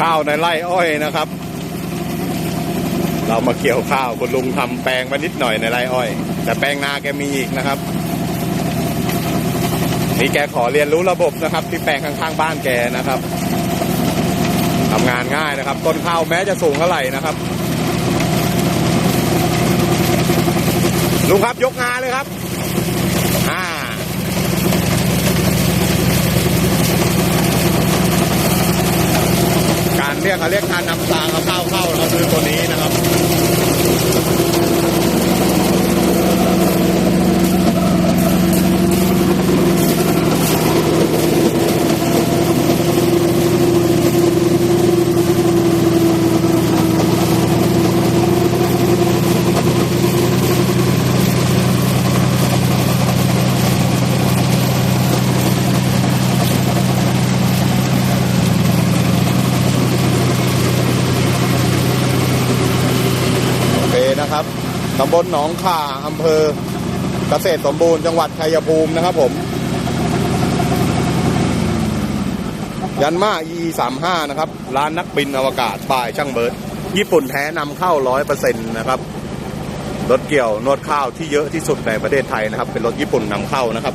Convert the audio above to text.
ข้าวในไร่อ้อยนะครับ เรามาเกี่ยวข้าวคุณลุงทำแปลงมานิดหน่อยในไร่อ้อย แต่แปลงนาแกมีอีกนะครับนี่แกขอเรียนรู้ระบบนะครับ ที่แปลงข้างๆบ้านแกนะครับทำงานง่ายนะครับ ต้นข้าวแม้จะสูงเท่าไหร่นะครับลุงครับยกงานเลยครับ อ่า การ เรียกเขาเรียกการนำทางเอาข้าวเข้านะครับคือตัวนี้นะ นะครับตำบลหนองข่าอำเภอเกษตรสมบูรณ์จังหวัดชัยภูมินะครับผม ยันมา e 3 5นะครับ ร้านนักบินอวกาศป่ายช่างเบิร์ด ญี่ปุ่นแท้นำเข้าร้อยเปอร์เซ็นต์นะครับ รถเกี่ยวนวดข้าวที่เยอะที่สุดในประเทศไทยนะครับ เป็นรถญี่ปุ่นนำเข้านะครับ